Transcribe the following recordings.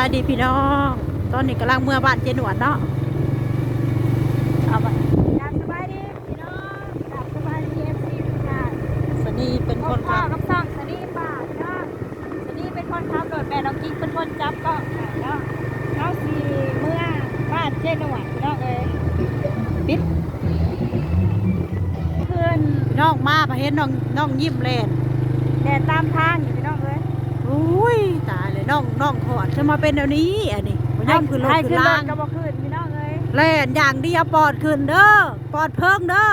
ายดีพี่น้อง ตอนนี้กำลังเมื่อบ้านเจหนวดเนาะเอาไปกลับสบายดีพี่น้องกลับสบายดีเอฟซีทุกท่านสนีเป็นพ่คอนพ่อขับกับซ่องสนีป่าพี่น้องสนีเป็นคนขับรถแม่น้องกิ๊กเป็นคนจับก็เนาะเขาสีเมื่อบ้านเจ๊หนวดพี่น้องเอ้ยปิดเพื่อนพี่น้องมาประเห็นน้องน้องยิ้มเล่นแดดตามทางอยู่พี่น้ องเอ้ยอุ้ยตายเลยน้องน้องขอดจะมาเป็นเดี๋ยวนี้อันนี้บ่ย่อมขึ้นรถให้ขึ้ขึ้นนรล่าถงก็บ่ขึ้นพี่น้องเอ้ยเล่นอย่างเดียวปอดขึ้นเด้อปอดเพิ่งเด้อ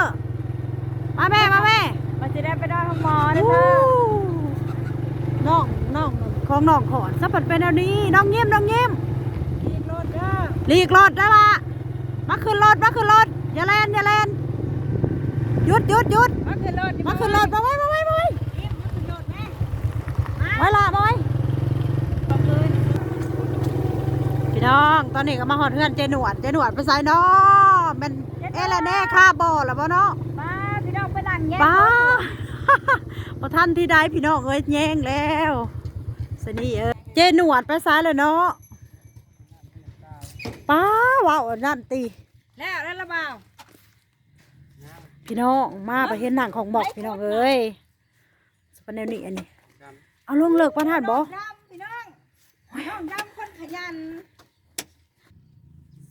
มาแม่มาแม่ มันจะได้ไปนอนห้องหมอนะอู้เธอน้องน้องของน้องขอดสะปัดเป็นเดี๋ยวนี้น้องยิ้มน้องยิ้มขี่รถเด้อหลีกรถได้ปะมาขึ้นรถมาขึ้นรถอย่าแลนอย่าแลนหยุดหยุดหยุดมาขึ้นรถมาขึ้นรถมาไว้มาไว้มาไว้ ยิ้มมาขึ้นรถแม่ ไว้ละมาไว้บ่ขึ้นพี่น้องตอนนี้ก็มาหอดเพื่อนเจหนวดเจหนวดไปใส่น้อเป็นเอละแน่ค่าบ่อหรอบ่เนาะมาพี่น้องไปนั่งแย่งป้ารถพอท่านที่ใดพี่น้องเอ้ยแย่งแล้วสนี่เอ้ยเจหนวดไปใส่เลยเนาะป้าว้าวนั่นตีแล้วแล้วละเปล่าพี่น้องมาไปเห็นหนังของบอกพี่น้องเอ้ยสปานเนลนี่อันนี้ เอาลงเลิกประทานบ่ดำพี่น้องน้องดำคนขยัน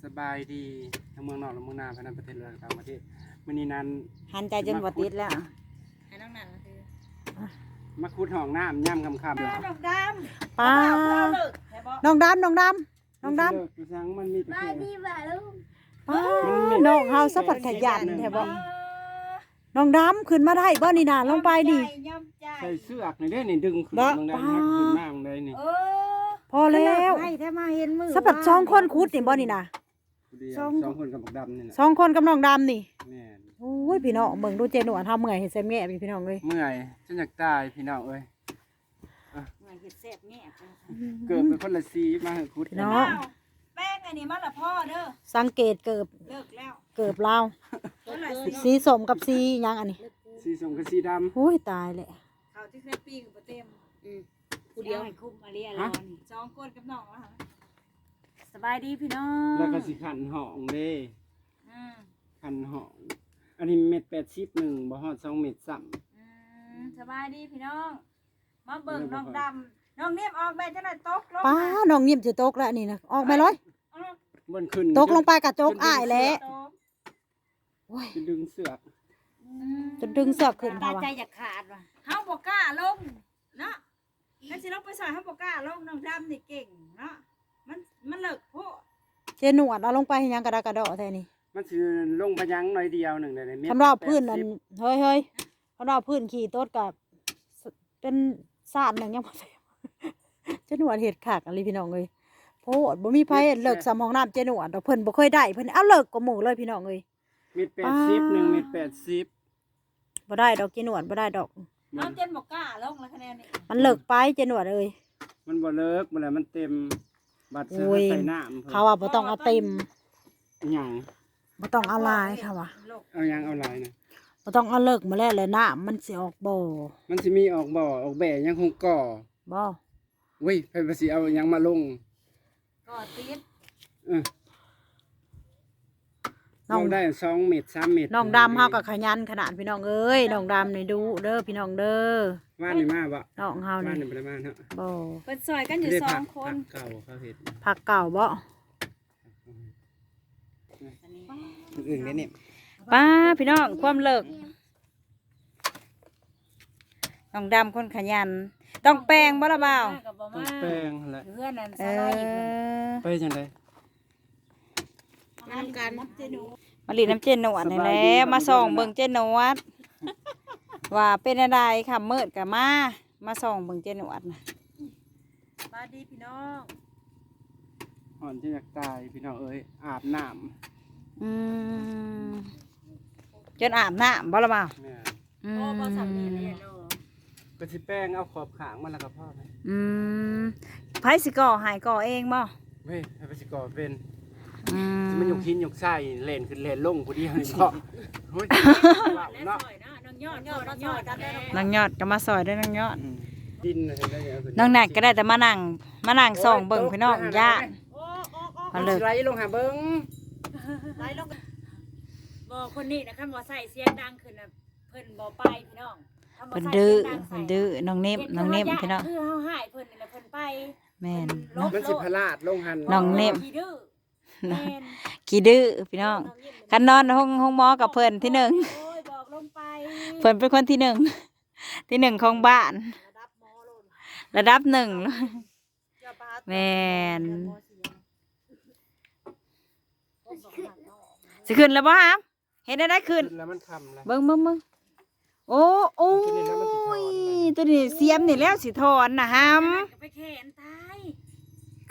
สบายดีทั้งเมืองนอกและเมืองนาภายในประเทศและต่างประเทศมื้อนี้นั้น หันใจจนบ่ติดแล้วให้น้องนั่นคือมาขุดห้องน้ำย่ำคำคำน้องดำป้า เอาเลิกใช่บ่น้องดำน้องดำน้องดำเลิกสังมันมีแต่บายดีบ่าลูกป้าน้องเฮาสัพพัดขยันแท้บ่ น้องดำขึ้นมาได้บ่นี่นาลงไปนี่ ย่อมใจใส่เสื้อกนี่เด้นี่ดึงขึ้นบ่เมืองได้ป้าให้ขึ้นมาเมืองได้นี่เออพอแล้วให้ถ้ามาเห็นมือสัพพัดสองคนคุดนี่บ่นี่นะผู้เดียวสองสองคนกับบักดำนี่แหละสองคนกับน้องดำนี่แม่นโอ้ยพี่น้องเบิ่งดูเจหนวดเฮาเมื่อยเฮ็ดเซ็มแง่พี่พี่น้องเอ้ยเมื่อยฉันอยากตายพี่น้องเอ้ยเหมือนเห็ดแซ่บแง่เกิดเป็นคนละสีมาให้ขุดพี่น้องแป้ง อันนี้มันละพ่อเด้อสังเกตเกิบเลิกแล้วเกิบลาวเลิกแล้วสีสมกับสีหยังอันนี้สีส้มกับสีดโอ้ยตายเลยเขาที่เคยปีกับเต็มผู้เดียวให้คุ้มมาเรียรอนี่สองคนกับน้องแล้วค่ะสบายดีพี่น้องำแล้วก็สีขันห้องเด้อืมขันห้องอันนี้เม็ดแปดสิบหนึ่งบ่ฮอดสองเม็ดซ้อืมสบายดีพี่น้อง มาเบิ่งน้องดำน้องเนี่ยมออกไปจะได้ตกลงป้าน้องยิ้มสิตกแล้วนี่นะออกไปเลยอื มำบนขึ้นตกลงไปกระจกอ้ายแล้วตกโอ้ยจะดึงเสือกอืมจนดึงเสือกขึ้นตาค่ะใจวะอยากขาดว่ะเฮาบ่กล้าลงเนาะแล้วสิลงไปซอยเฮาบ่กล้าลงน้องดำนี่เก่งเนาะมันมันเลิกโพดเจหนวดเอาลงไปให้หยังกระดากกระเดอแท้นี่มันสิลงไปยังหน่อยเดียวหนึ่งเลยเม็ดคำรอบพื้นนั่น80เฮ้ยเฮ้ยคำรอบพื้นขี่โต๊ดกับสเป็นศาสตร์หนึ่งยังบ่เต็มเจหนวดเห็ดขากอะไรพี่น้องเลย โพดบ่มีไผเลิกสามห้องน้ำเจหนวดดอกเพิ่นบ่เคยได้เพิ่นเอาเลิกกว่าหมู่เลยพี่น้องเลยเม็ดแปดสิบหนึ่งเม็ดแปดสิบบ่ได้ดอกเจหนวดบ่ได้ดอกน้องเจนบ่กล้าลงแล้วคะแนนนี่มันเลิกไปเจหนวดเอ้ยมันบ่เลิกมันแหละมันเต็มบัตรเสื้โอ้อยใส่น้ำเขาว่าบ่ต้องเอาเต็มหยังบ่ต้องเอาลายค่ะว่าโลกเอาหยังเอาหลายนะบ่ต้องเอาเลิกมาแล้วแหละน้ำมันสิออกบ่มันสิมีออกบ่อออกแบ่ยังคงก่อบ่เว้ยเพิ่นว่าสิเอาหยังมาลง ก็ติดเออน้องลได้สองเม็ดสามเม็ดน้องดำเฮาก็ขยันขนาดพี่น้องเอ้ยน้องดำนี่ดูเด้อพี่น้องเด้อว่านนี่มาบ่น้องเฮาว่านนี่นี่บ่ได้มาเนาะบ่เปิดซอยกันอยู่ได้สอผังกคนผักเก่าเขาเฮ็ดผักเก่าบ่คนอื่นได้เนี่ยป้าพี่น้องความเลิกน้องดำคนขยัน ต้องแปลงบ่ละบ่าวก็บ่ต้องมาแป้งหั่นแหละเพื่อนนั่นเอสไลด์เพิ่นอไปจังได๋งานกันเจนูมาลีน้ำเจนหนวดนี่แหสบายละดีครับ มาส่องทุกคนนะเบิ่งเจนหนวด ว่าเป็นอะไรค่ะมืดกับมา มาส่องเบิ่งเจนหนวดนะสวัสดีพี่น้องอ่อนจะอยากตายพี่น้องเอ้ยอาบน้ำอืมจนอาบน้ำบ่ละบ่าวแม่อืโอ้บ่สำเร็จเลยมเนาะ ก็สิแป้งเอาขอบขางมันแล้วก็พอไหมอืมไผสิก่อหายก่อเองบ่เว้ยให้ไปสิก่อเป็นอืสิมันยกหินยกทรายเล่นขึ้นเล่นลงผู้เดียวนี่บ่เฮ้ยว้าวเนาะน้องยอดยอดน้องยอดกันได้นางยอดก็มาซอยด้วยนางยอดอืมดินอะไรได้เอาขึ้น้องหนักก็ได้แต่มานั่งมานั่งส่องเบิ่งพี่น้องย่านโอ้โอ้โอ้มาเลยไหลลงหาเบิ้งไล่ลงบอกคนนี้นะคันบ่ใส่เสียงดังขึ้นน่ะเพิ่นบ่ไปพี่น้องคับ่ เพิ่นใส่ดื้อสียงเพิ่นดื้อน้องนิ่มน้องนิ่มพี่น้องคือเฮาหายเพิ่นนี่แหละเพิ่นไปแม่นลเนาะบมันสิพลาดลงหันน้องนิ่มขี้ดื้อแม่นขี้ดื้อพี่น้องคันนอนห้องห้องหมอกับเพิ่นที่หนึ่งโอ้ยบอกลงไปเพิ่นเป็นคนที่หนึ่งที่หนึ่งของบ้านระดับหมอโลดระดับหนึ่งเจ้าบ้าแม่นสิขึ้นแล้วบ่ฮะเห็นได้ได้ขึ้นแล้วมันคำแล้วเบิ่งเบิ่งเบิ่งโอ้โอ้ยตัว นี้เสียมนี่แล้วสิถอนนะฮัมไปแข่นตาย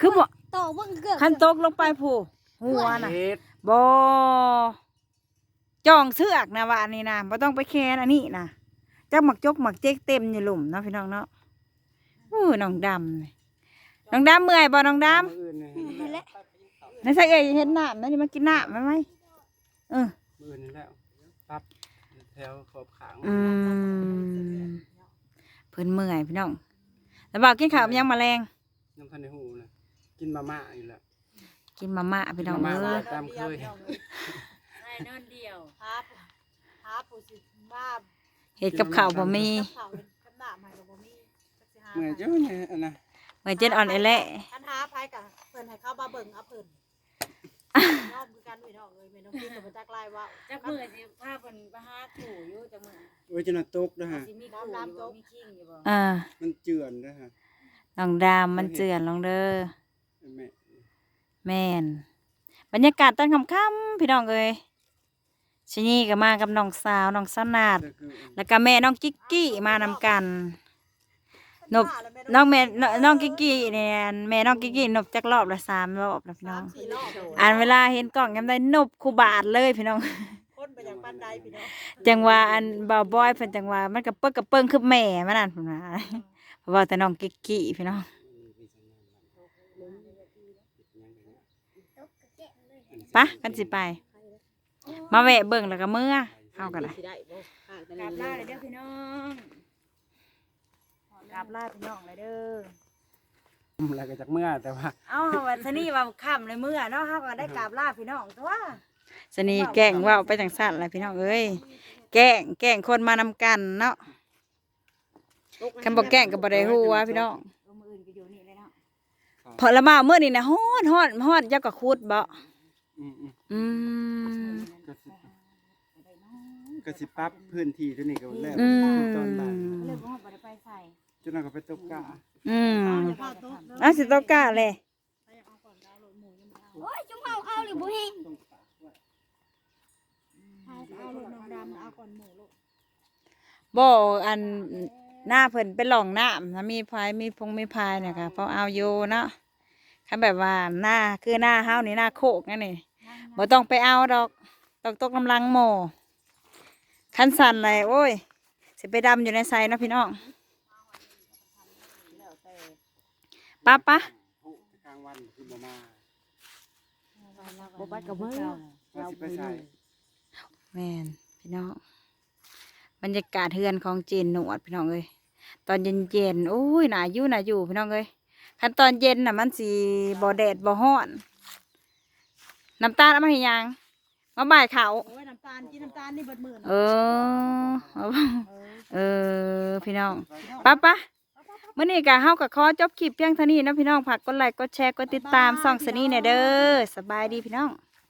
คือบ่โตเบิ่งเกือบคันตกลงไปผู้หัวน่ะเฮ็ดบ่จ้องเสือกนะว่าอันนี้นะบ่ต้องไปแคนอันนี้นะจักหมักจกหมักเจ๊กเต็มอยู่หลุมเนาะพี่น้องเนาะอู้น้องดำนี่น้องดำเมื่อยบ่น้องดมื้ออื่นนี่ำในใส่เอ้ยเห็นน้ำนั่นนี่มากินน้ำไหมไหมเออมื้ออื่นนี่แล้วปั๊บแถวขอบขางอืมเพิ่นเมื่อยพี่น้องแล้วบอกกินข้าวกับยังแมาแรงยังทันได้ฮู้นะกินมาม่าอยู่แล้ว กินมาม่าพี่น้องมาเอม่าอตามเคย ใช่นอนเดียวหาหาผู้สิบ้าเห็ดกับข้าวบ่มีกับเขากับหน้าใหม่ก็บ่มีจักสิหาเมื่อยจ้ะเนี่ยอันน่ะเมื่อยเจ็ดอ่อนไอแหละ คันหาไผกับเพิ่นให้เขามาเบิ่งเอาเพิ่น น้องคือกันพี่น้องเอ้ยแม่น้องกินกับบ่จักลายว่าจักมือสิพาเพิ่นไปหาถูอยู่จักมือโอ้ยจะน่ะตกนะฮะสิมีขู่อยู่บ่มีคิงอยู่บ่อ่ามันเจือนนะฮะน้องดามมันเจือนลองเด้อแม่แม่นบรรยากาศตอนค่ำๆพี่น้องเอ้ยชินี่ก็มากับน้องสาวน้องสนาดแล้วก็แม่น้องกิ๊กกี้มานำกัน นบน้องแม่น้องน้องกิ๊กกี้เนี่ยแม่น้องกิ๊กกี้นบจักรอบละสามรอบแล้วพี่น้อง สี่รอบอ่านเวลาเห็นกล่องยังได้นบคูบาทเลยพี่น้อง คนไปอย่างปานใดพี่น้องจังว่าอันบ่าวบอยเพิ่นจังว่ามันก็เปิ้งกับเปิ้งคือแม่มันนั่นพุ่นว่าเพราะว่าแต่น้องกิ๊กกี้พี่น้องปะกันสิไป มาแวะเบิ่งแล้วก็เมื่อเฮากันเลยสิได้บ่ห่างแต่กราบนี่ลาเลยเด้อพี่น้อง กราบลาพี่น้องเลยเด้อแล้วก็จากเมื่อแต่ว่า เอาวันนี้ว่าค่ำเลยมื้อเนาะเฮาก็ได้กราบลาพี่น้องตัวสนีแกล้งเว่าไปจังซั่นแหละพี่น้องเอ้ยแกล้งแกล้งคนมานำกันเนาะคันบ่แกล้งก็บ่ได้ฮู้ว่าพี่น้องเออมื้ออื่นก็อยู่นี่เลยเนาะพอละมามื้อนี้นะฮ้อนฮ้อนฮ้อนเจ้าก็คูดบ่อืมอืมอืมก็สิก็สิปรับพื้นที่ตัวนี้ก็แล้วอืมตอนบ่ายเลิกบ่บ่ได้ไปใส่ จนนั้นก็ไปตกกะอืมอย่าพาตกเด้อเอาสิตกกะเลยโอ้ยจุ่มเอาเอาหรือบ่เฮงเอาลูกน้องดำเอาก่อนหมู่ลูกบ่อันหน้าเพิ่นเป็นหล่องน้ำถ้ามีพายมีพงมีพายเนี่ยค่ะเพราะเอาอยู่เนาะคันแบบว่าหน้าคือหน้าเฮานี่หน้าโคกนั่นนี่บ่ต้องไปเอาดอกต้องตกกำลังหมอคันสั่นเลยโอ้ยสิไปดำอยู่ในไซเนาะพี่น้อง ป้าป้ากลางวันคือบ่มาบ่บัดกับมื้อว่าสิไปใส่แม่นพี่น้องบรรยากาศเฮือนของจีนหนวดพี่น้องเอ้ยตอนเย็นๆโอ้ยน่าอยู่น่าอยู่พี่น้องเอ้ยคันตอนเย็นน่ะมันสีบ่แดดบ่ฮ้อนน้ำตาลเอามาให้ยังมาบ่ายเขาโอ้ยน้ำตาลกินน้ำตาลนี่เบิดมื้อเออเอาบ่เออพี่น้องไป้าป้า มื่อนี้กะเฮากับขอจบคลิปเพียงเท่านี้เนาะพี่น้องฝากกดไลค์กดแชร์กดติดตามส่องสนีเนี่ยเด้อสบายดีพี่น้อง